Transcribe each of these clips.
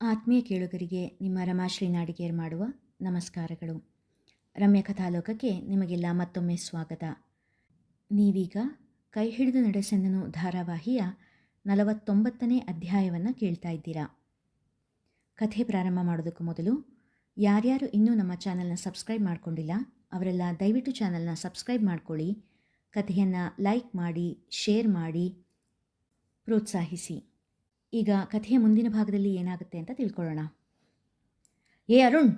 ಆತ್ಮೀಯ ಕೇಳುಗರಿಗೆ ನಿಮ್ಮ ರಮಾಶ್ರೀ ನಾಡಿಗೇರ್ ಮಾಡುವ ನಮಸ್ಕಾರಗಳು. ರಮ್ಯ ಕಥಾಲೋಕಕ್ಕೆ ನಿಮಗೆಲ್ಲ ಮತ್ತೊಮ್ಮೆ ಸ್ವಾಗತ. ನೀವೀಗ ಕೈ ಹಿಡಿದು ನಡೆಸೆಂದನು ಧಾರಾವಾಹಿಯ ನಲವತ್ತೊಂಬತ್ತನೇ ಅಧ್ಯಾಯವನ್ನು ಕೇಳ್ತಾ ಇದ್ದೀರಾ. ಕಥೆ ಪ್ರಾರಂಭ ಮಾಡೋದಕ್ಕೂ ಮೊದಲು ಯಾರ್ಯಾರು ಇನ್ನೂ ನಮ್ಮ ಚಾನಲ್ನ ಸಬ್ಸ್ಕ್ರೈಬ್ ಮಾಡಿಕೊಂಡಿಲ್ಲ, ಅವರೆಲ್ಲ ದಯವಿಟ್ಟು ಚಾನಲ್ನ ಸಬ್ಸ್ಕ್ರೈಬ್ ಮಾಡಿಕೊಳ್ಳಿ, ಕಥೆಯನ್ನು ಲೈಕ್ ಮಾಡಿ, ಶೇರ್ ಮಾಡಿ, ಪ್ರೋತ್ಸಾಹಿಸಿ. ಈಗ ಕಥೆಯ ಮುಂದಿನ ಭಾಗದಲ್ಲಿ ಏನಾಗುತ್ತೆ ಅಂತ ತಿಳ್ಕೊಳ್ಳೋಣ. ಏ ಅರುಣ್,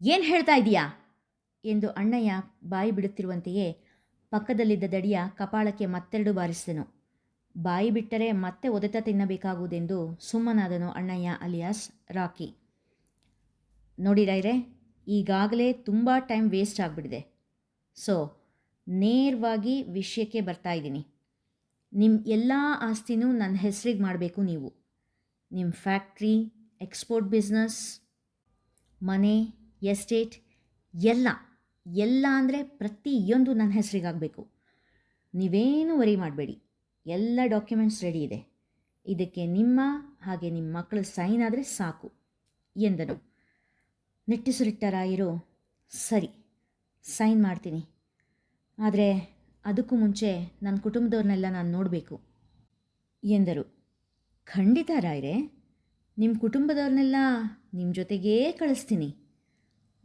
ಏನು ಹೇಳ್ತಾ ಇದೀಯಾ? ಎಂದು ಅಣ್ಣಯ್ಯ ಬಾಯಿ ಬಿಡುತ್ತಿರುವಂತೆಯೇ ಪಕ್ಕದಲ್ಲಿದ್ದ ದಡಿಯ ಕಪಾಳಕ್ಕೆ ಮತ್ತೆರಡು ಬಾರಿಸಿದನು. ಬಾಯಿ ಬಿಟ್ಟರೆ ಮತ್ತೆ ಒದೆತ ತಿನ್ನಬೇಕಾಗುವುದೆಂದು ಸುಮ್ಮನಾದನು ಅಣ್ಣಯ್ಯ ಅಲಿಯಾಸ್ ರಾಕಿ. ನೋಡಿ ರೈರೆ, ಈಗಾಗಲೇ ತುಂಬ ಟೈಮ್ ವೇಸ್ಟ್ ಆಗಿಬಿಡಿದೆ ಸೊ, ನೇರವಾಗಿ ವಿಷಯಕ್ಕೆ ಬರ್ತಾ ಇದ್ದೀನಿ. ನಿಮ್ಮ ಎಲ್ಲ ಆಸ್ತಿನೂ ನನ್ನ ಹೆಸರಿಗೆ ಮಾಡಬೇಕು ನೀವು. ನಿಮ್ಮ ಫ್ಯಾಕ್ಟ್ರಿ, ಎಕ್ಸ್ಪೋರ್ಟ್ ಬಿಸ್ನೆಸ್, ಮನೆ, ಎಸ್ಟೇಟ್, ಎಲ್ಲ ಎಲ್ಲ ಅಂದರೆ ಪ್ರತಿಯೊಂದು ನನ್ನ ಹೆಸರಿಗಾಗಬೇಕು. ನೀವೇನು ವರಿ ಮಾಡಬೇಡಿ. ಎಲ್ಲ ಡಾಕ್ಯುಮೆಂಟ್ಸ್ ರೆಡಿ ಇದೆ. ಇದಕ್ಕೆ ನಿಮ್ಮ ಹಾಗೆ ನಿಮ್ಮ ಮಕ್ಕಳ ಸೈನ್ ಆದರೆ ಸಾಕು, ಎಂದನು. ನಿಟ್ಟುಸಿರಿಟ್ಟ ರಾಯರು ಸರಿ, ಸೈನ್ ಮಾಡ್ತೀನಿ. ಆದರೆ ಅದಕ್ಕೂ ಮುಂಚೆ ನನ್ನ ಕುಟುಂಬದವ್ರನ್ನೆಲ್ಲ ನಾನು ನೋಡಬೇಕು, ಎಂದರು. ಖಂಡಿತ ರಾಯ್ರೆ ನಿಮ್ಮ ಕುಟುಂಬದವ್ರನ್ನೆಲ್ಲ ನಿಮ್ಮ ಜೊತೆಗೇ ಕಳಿಸ್ತೀನಿ.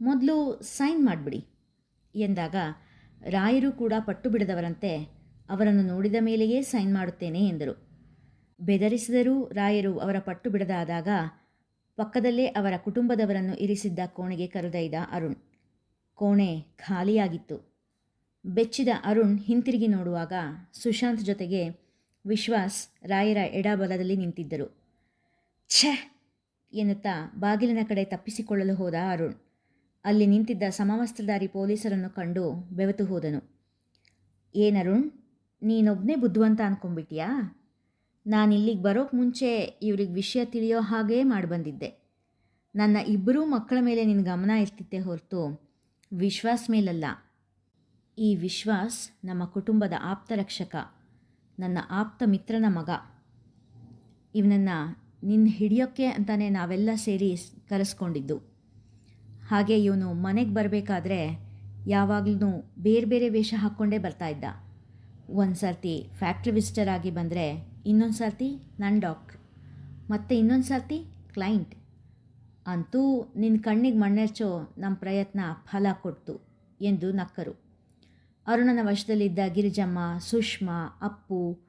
ಮೊದಲು ಸೈನ್ ಮಾಡಿಬಿಡಿ. ಎಂದಾಗ ರಾಯರು ಕೂಡ ಪಟ್ಟು ಬಿಡದವರಂತೆ ಅವರನ್ನು ನೋಡಿದ ಮೇಲೆಯೇ ಸೈನ್ ಮಾಡುತ್ತೇನೆ ಎಂದರು. ಬೆದರಿಸಿದರೂ ರಾಯರು ಅವರ ಪಟ್ಟು ಬಿಡದಾದಾಗ ಪಕ್ಕದಲ್ಲೇ ಅವರ ಕುಟುಂಬದವರನ್ನು ಇರಿಸಿದ್ದ ಕೋಣೆಗೆ ಕರೆದೊಯ್ದ ಅರುಣ್. ಕೋಣೆ ಖಾಲಿಯಾಗಿತ್ತು. ಬೆಚ್ಚಿದ ಅರುಣ್ ಹಿಂತಿರುಗಿ ನೋಡುವಾಗ ಸುಶಾಂತ್ ಜೊತೆಗೆ ವಿಶ್ವಾಸ್ ರಾಯರ ಎಡಬಲದಲ್ಲಿ ನಿಂತಿದ್ದರು. ಛೆ! ಎನ್ನುತ್ತಾ ಬಾಗಿಲಿನ ಕಡೆ ತಪ್ಪಿಸಿಕೊಳ್ಳಲು ಹೋದ ಅರುಣ್. ಅಲ್ಲಿ ನಿಂತಿದ್ದ ಸಮವಸ್ತ್ರಧಾರಿ ಪೊಲೀಸರನ್ನು ಕಂಡು ಬೆವೆತು ಹೋದನು. ಏನರುಣ್ ನೀನೊಬ್ಬನೇ ಬುದ್ಧಿವಂತ ಅಂದ್ಕೊಂಡ್ಬಿಟ್ಟಿಯಾ ನಾನು ಇಲ್ಲಿಗೆ ಬರೋಕ್ಕೆ ಮುಂಚೆ ಇವ್ರಿಗೆ ವಿಷಯ ತಿಳಿಯೋ ಹಾಗೇ ಮಾಡಿ ಬಂದಿದ್ದೆ ನನ್ನ ಇಬ್ಬರೂ ಮಕ್ಕಳ ಮೇಲೆ ನಿನ್ನ ಗಮನ ಇರ್ತಿತ್ತೆ ಹೊರತು ವಿಶ್ವಾಸ್ ಮೇಲಲ್ಲ. ಈ ವಿಶ್ವಾಸ್ ನಮ್ಮ ಕುಟುಂಬದ ಆಪ್ತ ರಕ್ಷಕ ನನ್ನ ಆಪ್ತ ಮಿತ್ರನ ಮಗ. ಇವನನ್ನು ನಿನ್ನ ಹಿಡಿಯೋಕ್ಕೆ ಅಂತಲೇ ನಾವೆಲ್ಲ ಸೇರಿ ಕರೆಸ್ಕೊಂಡಿದ್ದು. ಹಾಗೆ ಇವನು ಮನೆಗೆ ಬರಬೇಕಾದ್ರೆ ಯಾವಾಗಲೂ ಬೇರೆ ಬೇರೆ ವೇಷ ಹಾಕ್ಕೊಂಡೇ ಬರ್ತಾ ಇದ್ದ. ಒಂದು ಸರ್ತಿ ಫ್ಯಾಕ್ಟ್ರಿ ವಿಸಿಟರ್ ಆಗಿ ಬಂದರೆ ಇನ್ನೊಂದು ಸರ್ತಿ ನನ್ನ ಡಾಕ್ ಮತ್ತು ಇನ್ನೊಂದು ಸರ್ತಿ ಕ್ಲೈಂಟ್. ಅಂತೂ ನಿನ್ನ ಕಣ್ಣಿಗೆ ಮಣ್ಣೆರ್ಚೋ ನಮ್ಮ ಪ್ರಯತ್ನ ಫಲ ಕೊಡ್ತು ಎಂದು ನಕ್ಕರು. ಅರುಣನ ವಶದಲ್ಲಿದ್ದ ಗಿರಿಜಮ್ಮ, ಸುಷ್ಮಾ, ಅಪ್ಪು,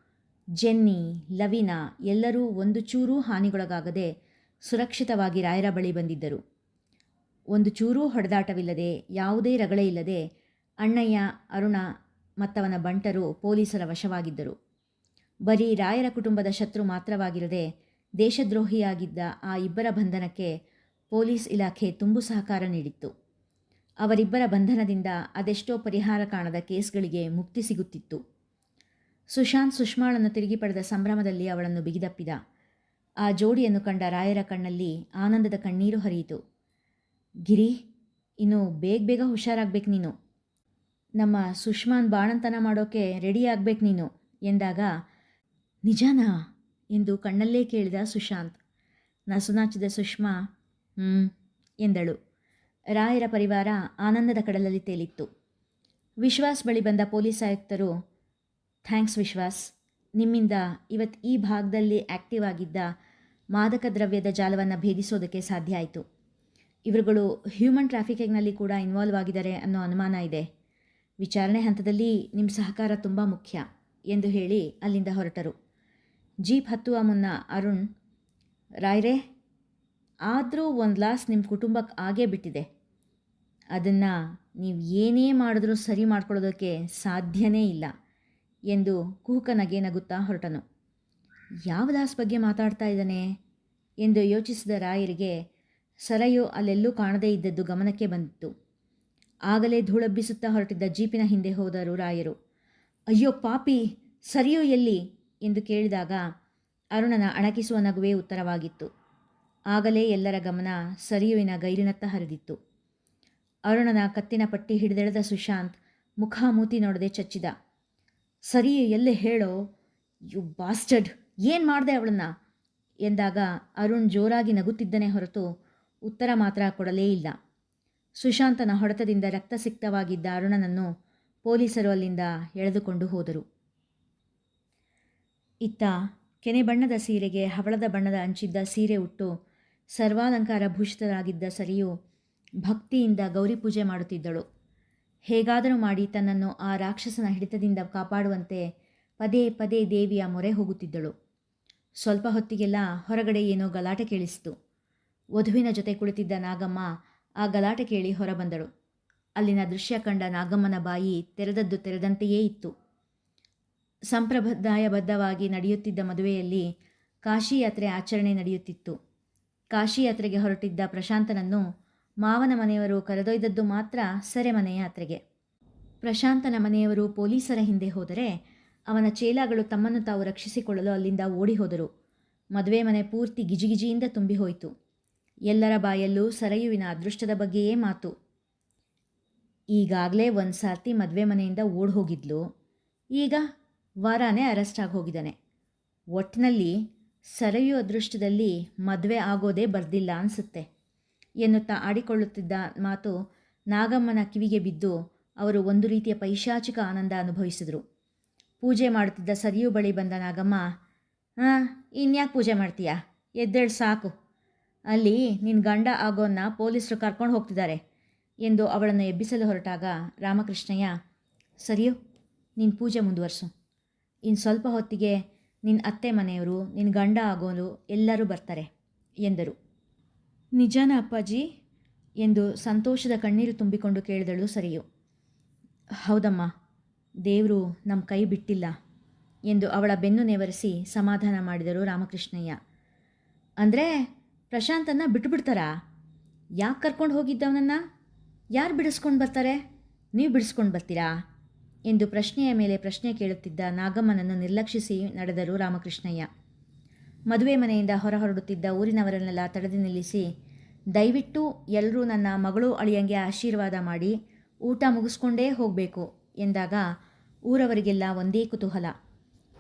ಜೆನ್ನಿ, ಲವಿನಾ ಎಲ್ಲರೂ ಒಂದು ಚೂರೂ ಹಾನಿಗೊಳಗಾಗದೆ ಸುರಕ್ಷಿತವಾಗಿ ರಾಯರ ಬಳಿ ಬಂದಿದ್ದರು. ಒಂದು ಚೂರೂ ಹೊಡೆದಾಟವಿಲ್ಲದೆ, ಯಾವುದೇ ರಗಳೆ ಇಲ್ಲದೆ ಅಣ್ಣಯ್ಯ, ಅರುಣ ಮತ್ತವನ ಬಂಟರು ಪೊಲೀಸರ ವಶವಾಗಿದ್ದರು. ಬರೀ ರಾಯರ ಕುಟುಂಬದ ಶತ್ರು ಮಾತ್ರವಾಗಿರದೆ ದೇಶದ್ರೋಹಿಯಾಗಿದ್ದ ಆ ಇಬ್ಬರ ಬಂಧನಕ್ಕೆ ಪೊಲೀಸ್ ಇಲಾಖೆ ತುಂಬು ಸಹಕಾರ ನೀಡಿತ್ತು. ಅವರಿಬ್ಬರ ಬಂಧನದಿಂದ ಅದೆಷ್ಟೋ ಪರಿಹಾರ ಕಾಣದ ಕೇಸ್ಗಳಿಗೆ ಮುಕ್ತಿ ಸಿಗುತ್ತಿತ್ತು. ಸುಶಾಂತ್ ಸುಷ್ಮಾಳನ್ನು ತಿರುಗಿ ಪಡೆದ ಸಂಭ್ರಮದಲ್ಲಿ ಅವಳನ್ನು ಬಿಗಿದಪ್ಪಿದ. ಆ ಜೋಡಿಯನ್ನು ಕಂಡ ರಾಯರ ಕಣ್ಣಲ್ಲಿ ಆನಂದದ ಕಣ್ಣೀರು ಹರಿಯಿತು. ಗಿರಿ, ಇನ್ನು ಬೇಗ ಬೇಗ ಹುಷಾರಾಗಬೇಕು ನೀನು. ನಮ್ಮ ಸುಷ್ಮಾನ್ ಬಾಣಂತನ ಮಾಡೋಕೆ ರೆಡಿ ಆಗ್ಬೇಕು ನೀನು ಎಂದಾಗ, ನಿಜಾನಾ ಎಂದು ಕಣ್ಣಲ್ಲೇ ಕೇಳಿದ ಸುಶಾಂತ್. ನಸುನಾಚಿದ ಸುಷ್ಮಾ ಹ್ಞೂ ಎಂದಳು. ರಾಯರ ಪರಿವಾರ ಆನಂದದ ಕಡಲಲ್ಲಿ ತೇಲಿತ್ತು. ವಿಶ್ವಾಸ್ ಬಳಿ ಬಂದ ಪೊಲೀಸ್ ಆಯುಕ್ತರು, ಥ್ಯಾಂಕ್ಸ್ ವಿಶ್ವಾಸ್, ನಿಮ್ಮಿಂದ ಇವತ್ತು ಈ ಭಾಗದಲ್ಲಿ ಆ್ಯಕ್ಟಿವ್ ಆಗಿದ್ದ ಮಾದಕ ದ್ರವ್ಯದ ಜಾಲವನ್ನು ಭೇದಿಸೋದಕ್ಕೆ ಸಾಧ್ಯ ಆಯಿತು. ಇವರುಗಳು ಹ್ಯೂಮನ್ ಟ್ರಾಫಿಕಿಂಗ್ನಲ್ಲಿ ಕೂಡ ಇನ್ವಾಲ್ವ್ ಆಗಿದ್ದಾರೆ ಅನ್ನೋ ಅನುಮಾನ ಇದೆ. ವಿಚಾರಣೆ ಹಂತದಲ್ಲಿ ನಿಮ್ಮ ಸಹಕಾರ ತುಂಬ ಮುಖ್ಯ, ಎಂದು ಹೇಳಿ ಅಲ್ಲಿಂದ ಹೊರಟರು. ಜೀಪ್ ಹತ್ತುವ ಮುನ್ನ ಅರುಣ್, ರಾಯ್ರೆ, ಆದರೂ ಒಂದು ಲಾಸ್ ನಿಮ್ಮ ಕುಟುಂಬಕ್ಕೆ ಆಗೇ ಬಿಟ್ಟಿದೆ. ಅದನ್ನು ನೀವು ಏನೇ ಮಾಡಿದ್ರೂ ಸರಿ ಮಾಡ್ಕೊಳ್ಳೋದಕ್ಕೆ ಸಾಧ್ಯನೇ ಇಲ್ಲ ಎಂದು ಕುಹುಕನಗೆ ನಗುತ್ತಾ ಹೊರಟನು. ಯಾವ ದಾಸ್ ಬಗ್ಗೆ ಮಾತಾಡ್ತಾ ಇದ್ದಾನೆ ಎಂದು ಯೋಚಿಸಿದ ರಾಯರಿಗೆ ಸರಯು ಅಲ್ಲೆಲ್ಲೂ ಕಾಣದೇ ಇದ್ದದ್ದು ಗಮನಕ್ಕೆ ಬಂದಿತ್ತು. ಆಗಲೇ ಧೂಳಬ್ಬಿಸುತ್ತಾ ಹೊರಟಿದ್ದ ಜೀಪಿನ ಹಿಂದೆ ಹೋದರು ರಾಯರು. ಅಯ್ಯೋ ಪಾಪಿ, ಸರಿಯೋ ಎಲ್ಲಿ? ಎಂದು ಕೇಳಿದಾಗ ಅರುಣನ ಅಣಕಿಸುವ ನಗುವೇ ಉತ್ತರವಾಗಿತ್ತು. ಆಗಲೇ ಎಲ್ಲರ ಗಮನ ಸರಿಯುವಿನ ಗೈರಿನತ್ತ ಹರಿದಿತ್ತು. ಅರುಣನ ಕತ್ತಿನ ಪಟ್ಟಿ ಹಿಡಿದೆಳೆದ ಸುಶಾಂತ್ ಮುಖಾಮೂತಿ ನೋಡದೆ ಚಚ್ಚಿದ. ಸರಿ, ಎಲ್ಲೇ ಹೇಳೋ? ಯು ಬಾಸ್ಟಡ್ ಏನು ಮಾಡಿದೆ ಅವಳನ್ನ? ಎಂದಾಗ ಅರುಣ್ ಜೋರಾಗಿ ನಗುತ್ತಿದ್ದನೇ ಹೊರತು ಉತ್ತರ ಮಾತ್ರ ಕೊಡಲೇ ಇಲ್ಲ. ಸುಶಾಂತನ ಹೊಡೆತದಿಂದ ರಕ್ತಸಿಕ್ತವಾಗಿದ್ದ ಅರುಣನನ್ನು ಪೊಲೀಸರು ಅಲ್ಲಿಂದ ಎಳೆದುಕೊಂಡು ಹೋದರು. ಇತ್ತ ಕೆನೆ ಬಣ್ಣದ ಸೀರೆಗೆ ಹವಳದ ಬಣ್ಣದ ಅಂಚಿದ್ದ ಸೀರೆ ಉಟ್ಟು ಸರ್ವಾಲಂಕಾರ ಭೂಷಿತರಾಗಿದ್ದ ಸರಿಯು ಭಕ್ತಿಯಿಂದ ಗೌರಿ ಪೂಜೆ ಮಾಡುತ್ತಿದ್ದಳು. ಹೇಗಾದರೂ ಮಾಡಿ ತನ್ನನ್ನು ಆ ರಾಕ್ಷಸನ ಹಿಡಿತದಿಂದ ಕಾಪಾಡುವಂತೆ ಪದೇ ಪದೇ ದೇವಿಯ ಮೊರೆ ಹೋಗುತ್ತಿದ್ದಳು. ಸ್ವಲ್ಪ ಹೊತ್ತಿಗೆಲ್ಲ ಹೊರಗಡೆ ಏನೋ ಗಲಾಟೆ ಕೇಳಿಸಿತು. ವಧುವಿನ ಜೊತೆ ಕುಳಿತಿದ್ದ ನಾಗಮ್ಮ ಆ ಗಲಾಟೆ ಕೇಳಿ ಹೊರಬಂದಳು. ಅಲ್ಲಿನ ದೃಶ್ಯ ಕಂಡ ನಾಗಮ್ಮನ ಬಾಯಿ ತೆರೆದದ್ದು ತೆರೆದಂತೆಯೇ ಇತ್ತು. ಸಂಪ್ರದಾಯಬದ್ಧವಾಗಿ ನಡೆಯುತ್ತಿದ್ದ ಮದುವೆಯಲ್ಲಿ ಕಾಶಿ ಯಾತ್ರೆ ಆಚರಣೆ ನಡೆಯುತ್ತಿತ್ತು. ಕಾಶಿ ಯಾತ್ರೆಗೆ ಹೊರಟಿದ್ದ ಪ್ರಶಾಂತನನ್ನು ಮಾವನ ಮನೆಯವರು ಕರೆದೊಯ್ದದ್ದು ಮಾತ್ರ ಸೆರೆಮನೆ ಯಾತ್ರೆಗೆ ಪ್ರಶಾಂತನ ಮನೆಯವರು ಪೊಲೀಸರ ಹಿಂದೆ ಹೋದರೆ ಅವನ ಚೇಲಾಗಳು ತಮ್ಮನ್ನು ತಾವು ರಕ್ಷಿಸಿಕೊಳ್ಳಲು ಅಲ್ಲಿಂದ ಓಡಿ ಹೋದರು ಮದುವೆ ಮನೆ ಪೂರ್ತಿ ಗಿಜಿಗಿಜಿಯಿಂದ ತುಂಬಿ ಹೋಯಿತು ಎಲ್ಲರ ಬಾಯಲ್ಲೂ ಸರಯುವಿನ ಅದೃಷ್ಟದ ಬಗ್ಗೆಯೇ ಮಾತು. ಈಗಾಗಲೇ ಒಂದು ಸಾರ್ತಿ ಮದುವೆ ಮನೆಯಿಂದ ಓಡ್ ಹೋಗಿದ್ಲು ಈಗ ವಾರಾನೇ ಅರೆಸ್ಟ್ ಆಗಿ ಹೋಗಿದ್ದಾನೆ ಒಟ್ಟಿನಲ್ಲಿ ಸರಯು ಅದೃಷ್ಟದಲ್ಲಿ ಮದುವೆ ಆಗೋದೇ ಬರ್ದಿಲ್ಲ ಅನಿಸುತ್ತೆ. ಎನ್ನುತ್ತಾ ಆಡಿಕೊಳ್ಳುತ್ತಿದ್ದ ಮಾತು ನಾಗಮ್ಮನ ಕಿವಿಗೆ ಬಿದ್ದು ಅವರು ಒಂದು ರೀತಿಯ ಪೈಶಾಚಿಕ ಆನಂದ ಅನುಭವಿಸಿದರು. ಪೂಜೆ ಮಾಡುತ್ತಿದ್ದ ಸರಿಯು ಬಳಿ ಬಂದ ನಾಗಮ್ಮ ಹಾಂ ಇನ್ಯಾಕೆ ಪೂಜೆ ಮಾಡ್ತೀಯಾ? ಎದ್ದೇಳು ಸಾಕು. ಅಲ್ಲಿ ನಿನ್ನ ಗಂಡ ಆಗೋನ್ನ ಪೊಲೀಸರು ಕರ್ಕೊಂಡು ಹೋಗ್ತಿದ್ದಾರೆ ಎಂದು ಅವಳನ್ನು ಎಬ್ಬಿಸಲು ಹೊರಟಾಗ ರಾಮಕೃಷ್ಣಯ್ಯ, ಸರಿಯು ನಿನ್ನ ಪೂಜೆ ಮುಂದುವರಿಸು. ಇನ್ನು ಸ್ವಲ್ಪ ಹೊತ್ತಿಗೆ ನಿನ್ನ ಅತ್ತೆ ಮನೆಯವರು ನಿನ್ನ ಗಂಡ ಆಗೋನು ಎಲ್ಲರೂ ಬರ್ತಾರೆ ಎಂದರು. ನಿಜಾನ ಅಪ್ಪಾಜಿ ಎಂದು ಸಂತೋಷದ ಕಣ್ಣೀರು ತುಂಬಿಕೊಂಡು ಕೇಳಿದಳು ಸರಿಯು. ಹೌದಮ್ಮ, ದೇವರು ನಮ್ಮ ಕೈ ಬಿಟ್ಟಿಲ್ಲ ಎಂದು ಅವಳ ಬೆನ್ನು ನೆವರಿಸಿ ಸಮಾಧಾನ ಮಾಡಿದರು ರಾಮಕೃಷ್ಣಯ್ಯ. ಅಂದರೆ ಪ್ರಶಾಂತನ್ನ ಬಿಟ್ಬಿಡ್ತಾರಾ? ಯಾಕೆ ಕರ್ಕೊಂಡು ಹೋಗಿದ್ದವನನ್ನು? ಯಾರು ಬಿಡಿಸ್ಕೊಂಡು ಬರ್ತಾರೆ? ನೀವು ಬಿಡಿಸ್ಕೊಂಡು ಬರ್ತೀರಾ? ಎಂದು ಪ್ರಶ್ನೆಯ ಮೇಲೆ ಪ್ರಶ್ನೆ ಕೇಳುತ್ತಿದ್ದ ನಾಗಮ್ಮನನ್ನು ನಿರ್ಲಕ್ಷಿಸಿ ನಡೆದರು ರಾಮಕೃಷ್ಣಯ್ಯ. ಮದುವೆ ಮನೆಯಿಂದ ಹೊರ ಹೊರಡುತ್ತಿದ್ದ ಊರಿನವರನ್ನೆಲ್ಲ ತಡೆದು ನಿಲ್ಲಿಸಿ, ದಯವಿಟ್ಟು ಎಲ್ಲರೂ ನನ್ನ ಮಗಳು ಅಳಿಯಂಗೆ ಆಶೀರ್ವಾದ ಮಾಡಿ ಊಟ ಮುಗಿಸ್ಕೊಂಡೇ ಹೋಗಬೇಕು ಎಂದಾಗ ಊರವರಿಗೆಲ್ಲ ಒಂದೇ ಕುತೂಹಲ.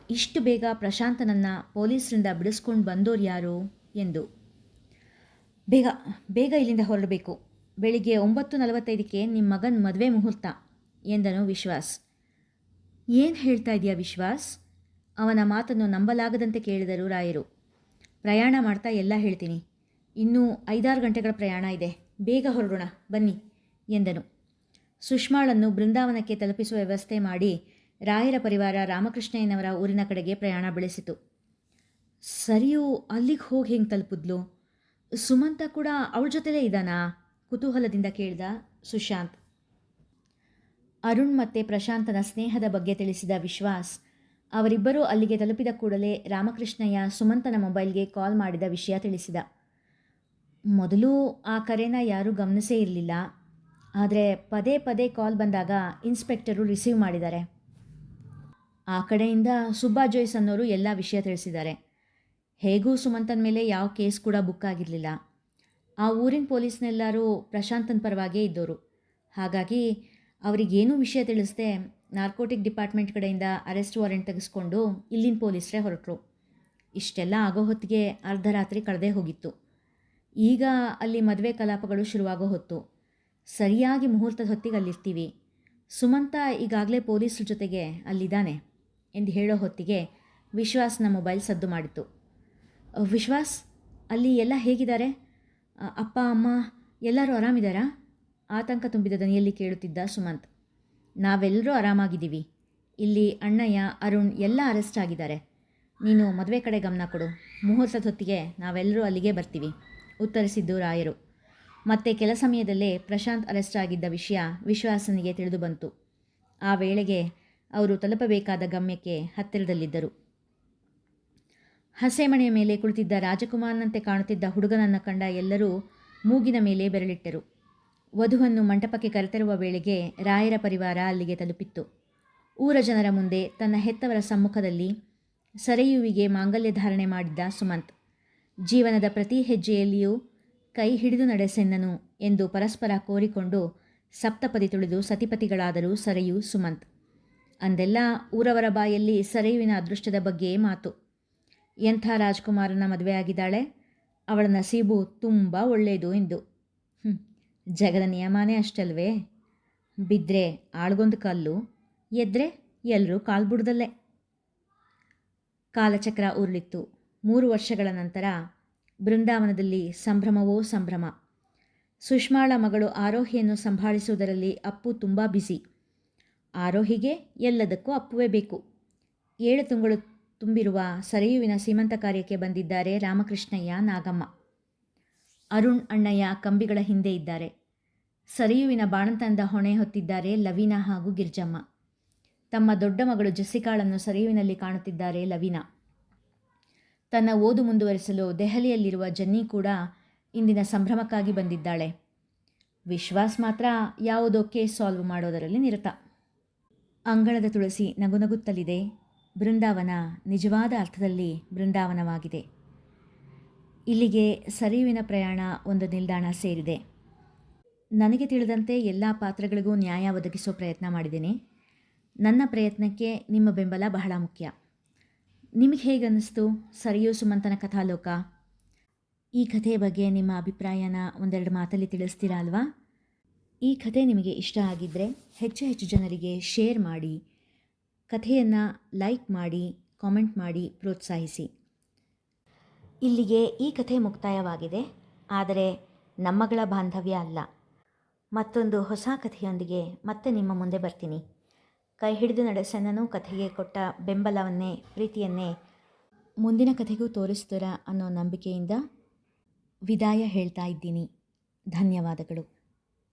ಇಷ್ಟು ಬೇಗ ಪ್ರಶಾಂತನನ್ನು ಪೊಲೀಸರಿಂದ ಬಿಡಿಸ್ಕೊಂಡು ಬಂದೋರು ಯಾರು ಎಂದು. ಬೇಗ ಬೇಗ ಇಲ್ಲಿಂದ ಹೊರಡಬೇಕು. ಬೆಳಿಗ್ಗೆ ಒಂಬತ್ತು ನಲವತ್ತೈದಕ್ಕೆ ನಿಮ್ಮ ಮಗನ ಮದುವೆ ಮುಹೂರ್ತ ಎಂದನು ವಿಶ್ವಾಸ್. ಏನು ಹೇಳ್ತಾ ಇದೆಯಾ ವಿಶ್ವಾಸ್? ಅವನ ಮಾತನ್ನು ನಂಬಲಾಗದಂತೆ ಕೇಳಿದರು ರಾಯರು. ಪ್ರಯಾಣ ಮಾಡ್ತಾ ಎಲ್ಲ ಹೇಳ್ತೀನಿ. ಇನ್ನೂ ಐದಾರು ಗಂಟೆಗಳ ಪ್ರಯಾಣ ಇದೆ. ಬೇಗ ಹೊರಡೋಣ, ಬನ್ನಿ, ಎಂದನು. ಸುಷ್ಮಾಳನ್ನು ಬೃಂದಾವನಕ್ಕೆ ತಲುಪಿಸುವ ವ್ಯವಸ್ಥೆ ಮಾಡಿ ರಾಯರ ಪರಿವಾರ ರಾಮಕೃಷ್ಣಯ್ಯನವರ ಊರಿನ ಕಡೆಗೆ ಪ್ರಯಾಣ ಬೆಳೆಸಿತು. ಸರಿಯು ಅಲ್ಲಿಗೆ ಹೋಗಿ ಹೆಂಗೆ ತಲುಪಿದ್ಲು? ಸುಮಂತ ಕೂಡ ಅವಳ ಜೊತೆಲೇ ಇದ್ದಾನಾ ಕುತೂಹಲದಿಂದ ಕೇಳಿದ ಸುಶಾಂತ್. ಅರುಣ್ ಮತ್ತು ಪ್ರಶಾಂತನ ಸ್ನೇಹದ ಬಗ್ಗೆ ತಿಳಿಸಿದ ವಿಶ್ವಾಸ್ ಅವರಿಬ್ಬರೂ ಅಲ್ಲಿಗೆ ತಲುಪಿದ ಕೂಡಲೇ ರಾಮಕೃಷ್ಣಯ್ಯ ಸುಮಂತನ ಮೊಬೈಲ್ಗೆ ಕಾಲ್ ಮಾಡಿದ ವಿಷಯ ತಿಳಿಸಿದ. ಮೊದಲು ಆ ಕರೆನ ಯಾರೂ ಗಮನಿಸೇ ಇರಲಿಲ್ಲ. ಆದರೆ ಪದೇ ಪದೇ ಕಾಲ್ ಬಂದಾಗ ಇನ್ಸ್ಪೆಕ್ಟರು ರಿಸೀವ್ ಮಾಡಿದ್ದಾರೆ. ಆ ಕಡೆಯಿಂದ ಸುಬ್ಬಾ ಜೋಯ್ಸ್ ಅನ್ನೋರು ಎಲ್ಲ ವಿಷಯ ತಿಳಿಸಿದ್ದಾರೆ. ಹೇಗೂ ಸುಮಂತನ ಮೇಲೆ ಯಾವ ಕೇಸ್ ಕೂಡ ಬುಕ್ ಆಗಿರಲಿಲ್ಲ. ಆ ಊರಿನ ಪೊಲೀಸ್ನೆಲ್ಲರೂ ಪ್ರಶಾಂತನ ಪರವಾಗೇ ಇದ್ದವರು ಹಾಗಾಗಿ ಅವರಿಗೇನೂ ವಿಷಯ ತಿಳಿಸದೆ ನಾರ್ಕೋಟಿಕ್ ಡಿಪಾರ್ಟ್ಮೆಂಟ್ ಕಡೆಯಿಂದ ಅರೆಸ್ಟ್ ವಾರೆಂಟ್ ತೆಗೆಸ್ಕೊಂಡು ಇಲ್ಲಿನ ಪೊಲೀಸರೇ ಹೊರಟರು. ಇಷ್ಟೆಲ್ಲ ಆಗೋ ಹೊತ್ತಿಗೆ ಅರ್ಧ ರಾತ್ರಿ ಕಳೆದೇ ಹೋಗಿತ್ತು. ಈಗ ಅಲ್ಲಿ ಮದುವೆ ಕಲಾಪಗಳು ಶುರುವಾಗೋ ಹೊತ್ತು. ಸರಿಯಾಗಿ ಮುಹೂರ್ತದ ಹೊತ್ತಿಗೆ ಅಲ್ಲಿರ್ತೀವಿ. ಸುಮಂತ ಈಗಾಗಲೇ ಪೊಲೀಸರ ಜೊತೆಗೆ ಅಲ್ಲಿದ್ದಾನೆ ಎಂದು ಹೇಳೋ ಹೊತ್ತಿಗೆ ವಿಶ್ವಾಸ್ನ ಮೊಬೈಲ್ ಸದ್ದು ಮಾಡಿತು ವಿಶ್ವಾಸ್, ಅಲ್ಲಿ ಎಲ್ಲ ಹೇಗಿದ್ದಾರೆ? ಅಪ್ಪ, ಅಮ್ಮ ಎಲ್ಲರೂ ಆರಾಮಿದ್ದಾರಾ? ಆತಂಕ ತುಂಬಿದ ದನಿಯಲ್ಲಿ ಕೇಳುತ್ತಿದ್ದ ಸುಮಂತ್. ನಾವೆಲ್ಲರೂ ಆರಾಮಾಗಿದ್ದೀವಿ. ಇಲ್ಲಿ ಅಣ್ಣಯ್ಯ, ಅರುಣ್ ಎಲ್ಲ ಅರೆಸ್ಟ್ ಆಗಿದ್ದಾರೆ. ನೀನು ಮದುವೆ ಕಡೆ ಗಮನ ಕೊಡು. ಮುಹೂರ್ತದ ಹೊತ್ತಿಗೆ ನಾವೆಲ್ಲರೂ ಅಲ್ಲಿಗೆ ಬರ್ತೀವಿ, ಉತ್ತರಿಸಿದ್ದು ರಾಯರು. ಮತ್ತೆ ಕೆಲ ಸಮಯದಲ್ಲೇ ಪ್ರಶಾಂತ್ ಅರೆಸ್ಟ್ ಆಗಿದ್ದ ವಿಷಯ ವಿಶ್ವಾಸನಿಗೆ ತಿಳಿದು ಬಂತು ಆ ವೇಳೆಗೆ ಅವರು ತಲುಪಬೇಕಾದ ಗಮ್ಯಕ್ಕೆ ಹತ್ತಿರದಲ್ಲಿದ್ದರು. ಹಸೆಮಣೆಯ ಮೇಲೆ ಕುಳಿತಿದ್ದ ರಾಜಕುಮಾರನಂತೆ ಕಾಣುತ್ತಿದ್ದ ಹುಡುಗನನ್ನು ಕಂಡ ಎಲ್ಲರೂ ಮೂಗಿನ ಮೇಲೆ ಬೆರಳಿಟ್ಟರು. ವಧುವನ್ನು ಮಂಟಪಕ್ಕೆ ಕರೆತರುವ ವೇಳೆಗೆ ರಾಯರ ಪರಿವಾರ ಅಲ್ಲಿಗೆ ತಲುಪಿತ್ತು. ಊರ ಜನರ ಮುಂದೆ ತನ್ನ ಹೆತ್ತವರ ಸಮ್ಮುಖದಲ್ಲಿ ಸರೆಯುವಿಗೆ ಮಾಂಗಲ್ಯ ಧಾರಣೆ ಮಾಡಿದ್ದ ಸುಮಂತ್. ಜೀವನದ ಪ್ರತಿ ಹೆಜ್ಜೆಯಲ್ಲಿಯೂ ಕೈ ಹಿಡಿದು ನಡೆಸೆನ್ನನು ಎಂದು ಪರಸ್ಪರ ಕೋರಿಕೊಂಡು ಸಪ್ತಪದಿ ತುಳಿದು ಸತಿಪತಿಗಳಾದರು ಸರೆಯು ಸುಮಂತ್. ಅಂದೆಲ್ಲ ಊರವರ ಬಾಯಲ್ಲಿ ಸರೆಯುವಿನ ಅದೃಷ್ಟದ ಬಗ್ಗೆಯೇ ಮಾತು. ಎಂಥ ರಾಜ್ಕುಮಾರನ ಮದುವೆಯಾಗಿದ್ದಾಳೆ? ಅವಳ ನಸೀಬು ತುಂಬ ಒಳ್ಳೆಯದು ಎಂದು. ಜಗದ ನಿಯಮನೇ ಅಷ್ಟಲ್ವೇ? ಬಿದ್ದರೆ ಆಳ್ಗೊಂದು ಕಲ್ಲು, ಎದ್ರೆ ಎಲ್ಲರೂ ಕಾಲ್ಬುಡ್ದಲ್ಲೇ ಕಾಲಚಕ್ರ ಉರುಳಿತ್ತು. ಮೂರು ವರ್ಷಗಳ ನಂತರ ಬೃಂದಾವನದಲ್ಲಿ ಸಂಭ್ರಮವೋ ಸಂಭ್ರಮ. ಸುಷ್ಮಾಳ ಮಗಳು ಆರೋಹಿಯನ್ನು ಸಂಭಾಳಿಸುವುದರಲ್ಲಿ ಅಪ್ಪು ತುಂಬ ಬ್ಯುಸಿ ಆರೋಹಿಗೆ ಎಲ್ಲದಕ್ಕೂ ಅಪ್ಪುವೇ ಬೇಕು. ಏಳು ತಿಂಗಳು ತುಂಬಿರುವ ಸರಿಯುವಿನ ಸೀಮಂತ ಕಾರ್ಯಕ್ಕೆ ಬಂದಿದ್ದಾರೆ ರಾಮಕೃಷ್ಣಯ್ಯ ನಾಗಮ್ಮ. ಅರುಣ್ ಅಣ್ಣಯ್ಯ ಕಂಬಿಗಳ ಹಿಂದೆ ಇದ್ದಾರೆ. ಸರಿಯುವಿನ ಬಾಣಂತನದ ಹೊಣೆ ಹೊತ್ತಿದ್ದಾರೆ ಲವೀನಾ ಹಾಗೂ ಗಿರ್ಜಮ್ಮ. ತಮ್ಮ ದೊಡ್ಡ ಮಗಳು ಜೆಸಿಕಾಳನ್ನು ಸರಿಯುವಿನಲ್ಲಿ ಕಾಣುತ್ತಿದ್ದಾರೆ ಲವೀನಾ. ತನ್ನ ಓದು ಮುಂದುವರಿಸಲು ದೆಹಲಿಯಲ್ಲಿರುವ ಜನ್ನಿ ಕೂಡ ಇಂದಿನ ಸಂಭ್ರಮಕ್ಕಾಗಿ ಬಂದಿದ್ದಾಳೆ. ವಿಶ್ವಾಸ್ ಮಾತ್ರ ಯಾವುದೋ ಕೇಸ್ ಸಾಲ್ವ್ ಮಾಡೋದರಲ್ಲಿ ನಿರತ. ಅಂಗಳದ ತುಳಸಿ ನಗುನಗುತ್ತಲಿದೆ. ಬೃಂದಾವನ ನಿಜವಾದ ಅರ್ಥದಲ್ಲಿ ಬೃಂದಾವನವಾಗಿದೆ. ಇಲ್ಲಿಗೆ ಸರಿಯುವಿನ ಪ್ರಯಾಣ ಒಂದು ನಿಲ್ದಾಣ ಸೇರಿದೆ. ನನಗೆ ತಿಳಿದಂತೆ ಎಲ್ಲ ಪಾತ್ರಗಳಿಗೂ ನ್ಯಾಯ ಒದಗಿಸೋ ಪ್ರಯತ್ನ ಮಾಡಿದ್ದೀನಿ. ನನ್ನ ಪ್ರಯತ್ನಕ್ಕೆ ನಿಮ್ಮ ಬೆಂಬಲ ಬಹಳ ಮುಖ್ಯ. ನಿಮಗೆ ಹೇಗನ್ನಿಸ್ತು? ಸರಿಯೋ ಸುಮಂತನ ಕಥಾಲೋಕ? ಈ ಕಥೆಯ ಬಗ್ಗೆ ನಿಮ್ಮ ಅಭಿಪ್ರಾಯನ ಒಂದೆರಡು ಮಾತಲ್ಲಿ ತಿಳಿಸ್ತೀರಾ ಅಲ್ವಾ? ಈ ಕಥೆ ನಿಮಗೆ ಇಷ್ಟ ಆಗಿದ್ದರೆ ಹೆಚ್ಚು ಹೆಚ್ಚು ಜನರಿಗೆ ಶೇರ್ ಮಾಡಿ, ಕಥೆಯನ್ನು ಲೈಕ್ ಮಾಡಿ, ಕಾಮೆಂಟ್ ಮಾಡಿ ಪ್ರೋತ್ಸಾಹಿಸಿ. ಇಲ್ಲಿಗೆ ಈ ಕಥೆ ಮುಕ್ತಾಯವಾಗಿದೆ. ಆದರೆ ನಮ್ಮಗಳ ಬಾಂಧವ್ಯ ಅಲ್ಲ. ಮತ್ತೊಂದು ಹೊಸ ಕಥೆಯೊಂದಿಗೆ ಮತ್ತೆ ನಿಮ್ಮ ಮುಂದೆ ಬರ್ತೀನಿ. ಕೈ ಹಿಡಿದು ನಡೆಸನನು ಕಥೆಗೆ ಕೊಟ್ಟ ಬೆಂಬಲವನ್ನೇ, ಪ್ರೀತಿಯನ್ನೇ ಮುಂದಿನ ಕಥೆಗೂ ತೋರಿಸ್ತೀರಾ ಅನ್ನೋ ನಂಬಿಕೆಯಿಂದ ವಿದಾಯ ಹೇಳ್ತಾ ಇದ್ದೀನಿ. ಧನ್ಯವಾದಗಳು.